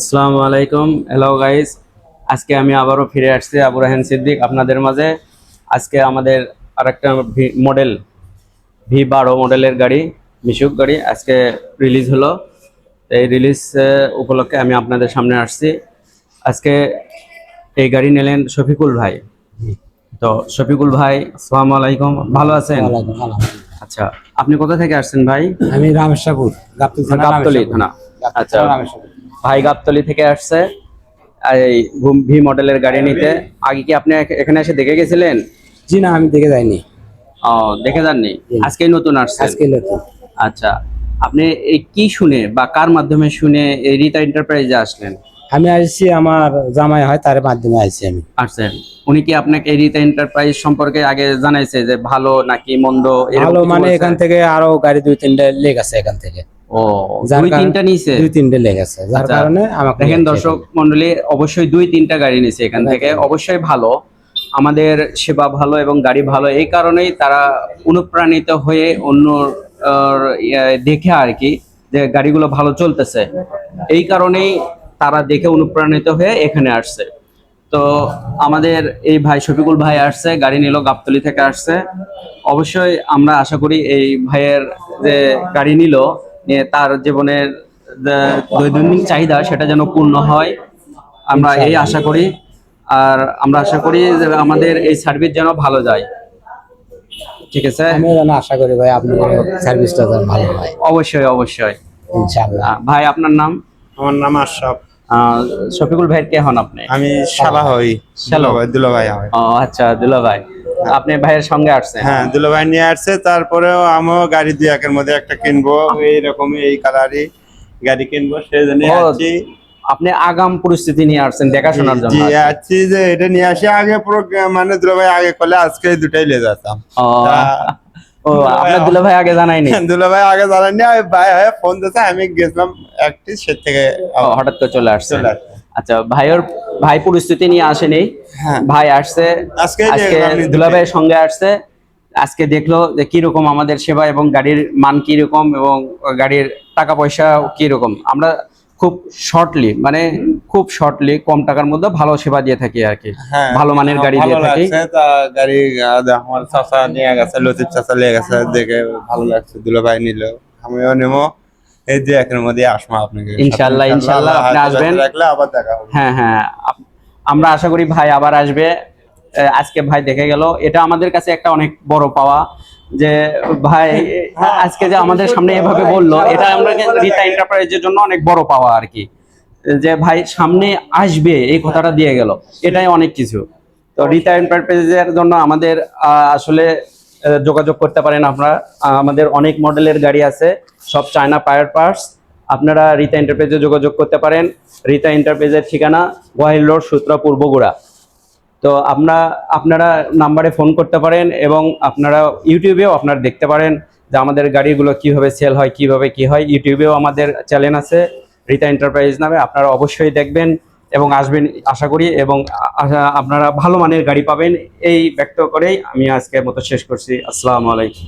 আসসালামু আলাইকুম। Hello guys আজকে আমি আবারও ফিরে আসছি আবু রাহেন সিদ্দিক আপনাদের মাঝে। আজকে আমাদের আরেকটা মডেল ভি বারো মডেলের গাড়ি মিশুক গাড়ি আজকে রিলিজ হলো। এই রিলিজ উপলক্ষে আমি আপনাদের সামনে আসছি। আজকে এই গাড়ি নিলেন শফিকুল ভাই। তো শফিকুল ভাই আসসালামু আলাইকুম। ভালো আছেন? আচ্ছা আপনি কোথা থেকে আসছেন ভাই? আমি রামেশ্বরপুর থানা গাবতলি থানা। আচ্ছা। ভাই গাবতলি থেকে আসছে এই ভি মডেলের গাড়ি নিতে। আগে কি আপনি এখানে এসে দেখে গেছিলেন? জি না আমি দেখে যাইনি। ও দেখে যাননি? আজকে নতুন আসছে আজকে নতুন। আচ্ছা আপনি এই কি শুনে বা কার মাধ্যমে শুনে এই রীতা এন্টারপ্রাইজে আসলেন? আমি আসছি আমার জামাই হয় তার মাধ্যমে আসছি আমি। আসছেন। উনি কি আপনাকে এই রীতা এন্টারপ্রাইজ সম্পর্কে আগে জানাইছে যে ভালো নাকি মন্দ ভালো মানে এখান থেকে আরও গাড়ি দুই তিনটে লেগ আছে এখান থেকে। ও দুই তিনটা নিছে? দুই তিনটে লেগ আছে। যার আচ্ছা। কারণে আমাকে দেখেন দর্শক মন্ডলী অবশ্যই দুই তিনটা গাড়ি নিছে এখান থেকে। অবশ্যই ভালো। আমাদের সেবা ভালো এবং গাড়ি ভালো। এই কারণেই তারা অনুপ্রাণিত হয়ে অন্য ইয়ে, দেখে আর কি যে গাড়িগুলো ভালো চলতেছে। এই কারণেই তারা দেখে অনুপ্রাণিত হয়ে এখানে আসছে। তো আমাদের এই ভাই শফিকুল ভাই আসছে গাড়ি নিল গাবতলি থেকে আসছে। অবশ্যই আমরা আশা করি এই ভাইয়ের যে গাড়ি নিল তার জীবনের দৈনন্দিন চাহিদা সেটা যেন পূর্ণ হয়। আমরা এই আশা করি আর আমরা আশা করি যে আমাদের এই সার্ভিস যেন ভালো যায়। ঠিক আছে? আমি যেন আশা করি ভাই আপনার সার্ভিসটা যেন ভালো হয়। অবশ্যই অবশ্যই। ইনশাআল্লাহ। ভাই আপনার নাম? আমার নাম আশরাফ। আহ, শফিকুল ভাই কে হন আপনি? আমি শালা হই। শালা। দুলাভাই দুলাভাই হয় ও আচ্ছা দুলা ভাই আপনি ভাইয়ের সঙ্গে আসছে হ্যাঁ দুলাভাই নিয়ে আসছে তারপরেও আমিও গাড়ি দুই একের মধ্যে একটা কিনবো এইরকম এই কালারই গাড়ি কিনবো সেই জন্য আসছি। আপনি আগাম পরিস্থিতি নিয়ে আসছেন দেখাশোনার জন্য জি আসছি যে এটা নিয়ে আসি আগে মানে দুলাভাই আগে করলে আজকে দুটাই লে যেতাম ও আপনার দুলা ভাই আগে জানাইনি দুলাভাই আগে জানাননি আমি ভাই ফোন দিতে আমি গেছিলাম একটি সে থেকে হঠাৎ করে চলে আসছে। আচ্ছা ভাইয়ের ভাই পরিস্থিতি নিয়ে আসেনি। হ্যাঁ। ভাই আসছে আজকে আজকে দুলা সঙ্গে আসছে আজকে দেখল যে কীরকম আমাদের সেবা এবং গাড়ির মান কীরকম এবং গাড়ির টাকা পয়সা কীরকম। আমরা খুব শর্টলি মানে খুব শর্টলি কম টাকার মধ্যে ভালো সেবা দিয়ে থাকি আর কি। হ্যাঁ, ভালো মানের গাড়ি ভালো দিয়ে থাকি। গাড়ি আমার চাচা নিয়ে গেছে লতিফ চাচা নিয়ে গেছে দেখে ভালো লাগছে দুলো ভাই নিল আমিও নেব। এই যে একের মধ্যে আসব আপনাকে ইনশাল্লাহ, ইনশাল্লাহ, আপনি আসবেন। আবার দেখা হবে। হ্যাঁ হ্যাঁ আমরা আশা করি ভাই আবার আসবে। আজকে ভাই দেখে গেল। এটা আমাদের কাছে একটা অনেক বড় পাওয়া যে ভাই আজকে যে আমাদের সামনে এভাবে বলল এটা আমরা রিতা এন্টারপ্রাইজের জন্য অনেক বড় পাওয়া আর কি। যে ভাই সামনে আসবে এই কথাটা দিয়ে গেল। এটাই অনেক কিছু। তো রিতা এন্টারপ্রাইজের জন্য আমাদের আহ, আসলে যোগাযোগ করতে পারেন আপনারা। আমাদের অনেক মডেলের গাড়ি আছে, সব চায়না পায়ার পার্টস আপনারা রিতা এন্টারপ্রাইজে যোগাযোগ করতে পারেন। রিতা এন্টারপ্রাইজের ঠিকানা গোয়াইল রোড সূত্রাপুর পূর্বগুড়া তো আপনারা আপনারা নাম্বারে ফোন করতে পারেন এবং আপনারা ইউটিউবেও আপনারা দেখতে পারেন যে আমাদের গাড়িগুলো কীভাবে সেল হয়, কীভাবে কি হয়। ইউটিউবেও আমাদের চ্যানেল আছে রিতা এন্টারপ্রাইজ নামে। আপনারা অবশ্যই দেখবেন। এবং আসবেন আশা করি এবং আপনারা ভালো মানের গাড়ি পাবেন। এই ব্যক্ত করেই আমি আজকের মতো শেষ করছি। আসসালামু আলাইকুম।